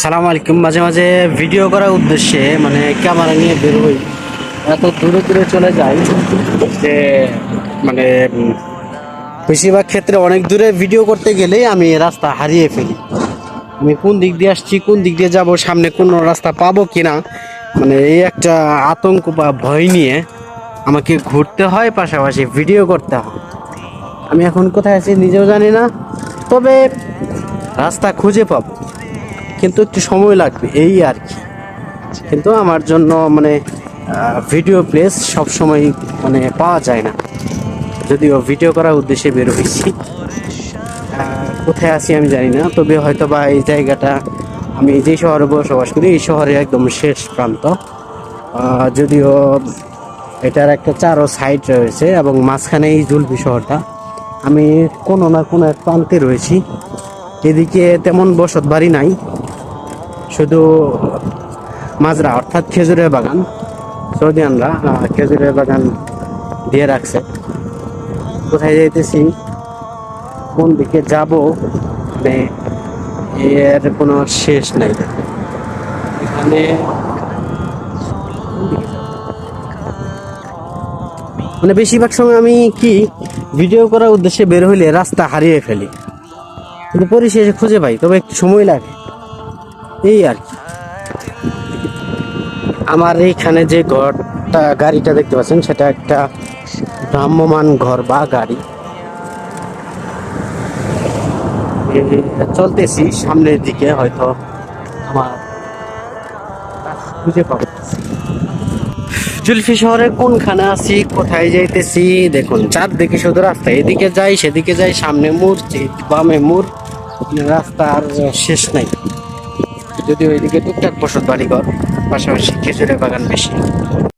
সালাম আলাইকুম। মাঝে মাঝে ভিডিও করার উদ্দেশ্যে মানে ক্যামেরা নিয়ে বের হই। এত দূরে দূরে চলে যাই যে মানে বেশিরভাগ ক্ষেত্রে অনেক দূরে ভিডিও করতে গেলেই আমি রাস্তা হারিয়ে ফেলি। আমি কোন দিক দিয়ে আসছি, কোন দিক দিয়ে যাব, সামনে কোন রাস্তা পাবো কিনা মানে এই একটা আতঙ্ক বা ভয় নিয়ে আমাকে ঘুরতে হয়, পাশাপাশি ভিডিও করতে হয়। আমি এখন কোথায় আছি নিজেও জানি না, তবে রাস্তা খুঁজে পাবো। কিন্তু একটু সময় লাগবে, এই আর কি। কিন্তু আমার জন্য মানে ভিডিও প্লেস সব সময় মানে পাওয়া যায় না। যদিও ভিডিও করার উদ্দেশ্যে বের হয়েছি। কোথায় আছি আমি জানি না, তবে হয়তো বা এই জায়গাটা আমি যে শহরে বসবাস করি, এই শহরে একদম শেষ প্রান্ত। যদিও এটার একটা চারো সাইড রয়েছে এবং মাঝখানে এই জুলপি শহরটা। আমি কোনো না কোনো এক প্রান্তে রয়েছি। এদিকে তেমন বসত বাড়ি নাই। শুধু মাজরা, অর্থাৎ খেজুরের বাগান সৌদিয়ানরা খেজুরের বাগান দিয়ে রাখছে। কোথায় যাইতেছি? কোন দিকে যাব? এর কোনো শেষ নাই। এখানে? মানে বেশিরভাগ সময় আমি কি, ভিডিও করার উদ্দেশ্যে বের হইলে রাস্তা হারিয়ে ফেলি। কিন্তু পরিশেষে খুঁজে পাই, তবে একটু সময় লাগে। এই আর কি। আমার এইখানে যে ঘরটা, গাড়িটা দেখতে পাচ্ছেন, সেটা একটা ভ্রাম্যমান ঘর বা গাড়ি। চলতেছি, সামনের দিকে হয়তো আমার খুঁজে পাবো। জুলফি শহরের কোনখানে আছি, কোথায় যাইতেছি, দেখুন, চারদিকে শুধু রাস্তা, এদিকে যাই, সেদিকে যাই, সামনে মুড় বামে মুড় রাস্তা আর শেষ নাই। যদিও এদিকে টুকটাক বসত বাড়িঘর পাশাপাশি খেজুরের বাগান বেশি।